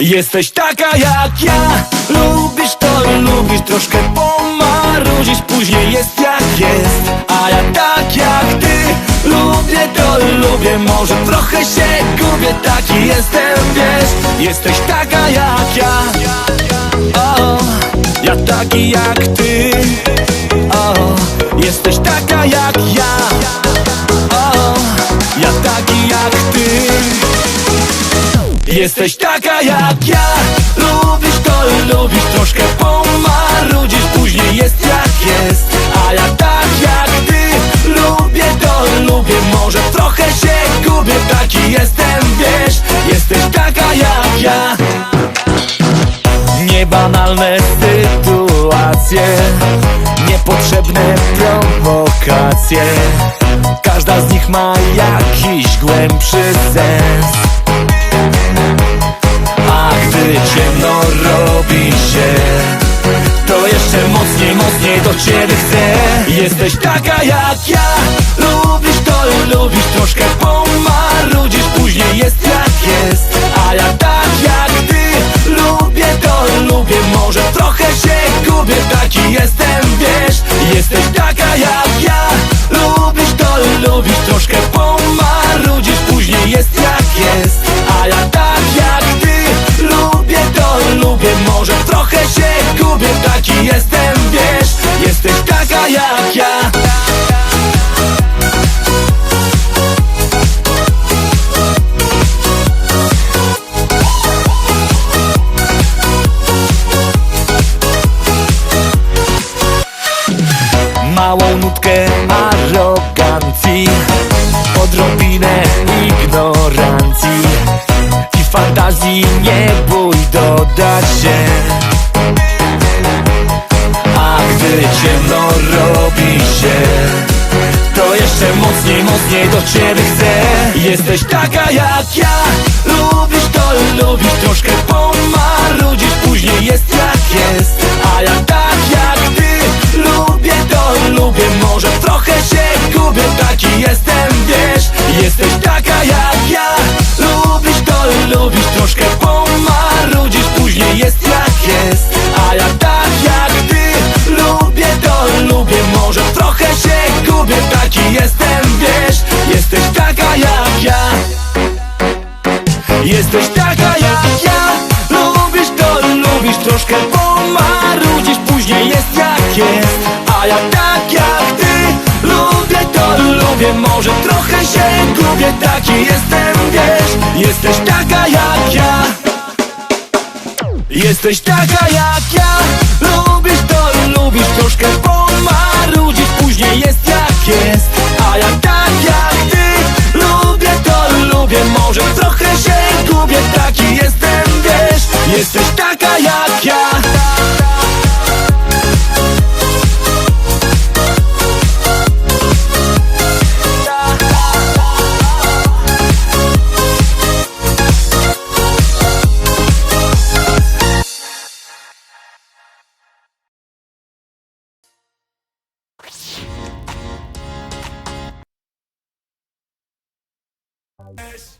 Jesteś taka jak ja. Lubisz to, lubisz troszkę pomarudzić. Później jest jak jest A ja tak jak ty. Lubię to, lubię Może trochę się gubię. Taki jestem, wiesz Jesteś taka jak ja. O, Ja taki jak ty. O, Jesteś taka jak ja Jesteś taka jak ja. Lubisz to, lubisz troszkę pomarudzisz. Później jest jak jest. A ja tak jak ty. Lubię to, lubię. Może trochę się gubię. Taki jestem, wiesz. Jesteś taka jak ja. Niebanalne sytuacje. Niepotrzebne prowokacje. Każda z nich ma jakiś głębszy sens robi się. To jeszcze mocniej, mocniej do ciebie chcę. Jesteś taka jak ja. Lubisz to, lubisz troszkę pomarudzisz. Później jest jak jest. A ja tak jak ty. Lubię to, lubię. Może trochę się gubię. Taki jestem, wiesz. Jesteś taka jak ja. Lubisz to, lubisz troszkę pomarudzisz Taki jestem, wiesz Jesteś taka jak ja. Małą nutkę ciemno robi się. To jeszcze mocniej, mocniej do ciebie chcę. Jesteś taka jak ja. Lubisz to, lubisz troszkę pomarudzisz Później jest Jesteś taka jak ja. Lubisz to, lubisz troszkę pomarudzisz. Później jest jak jest. A ja tak jak ty. Lubię to, lubię. Może trochę się gubię. Taki jestem, wiesz. Jesteś taka jak ja. Jesteś taka jak ja Yes.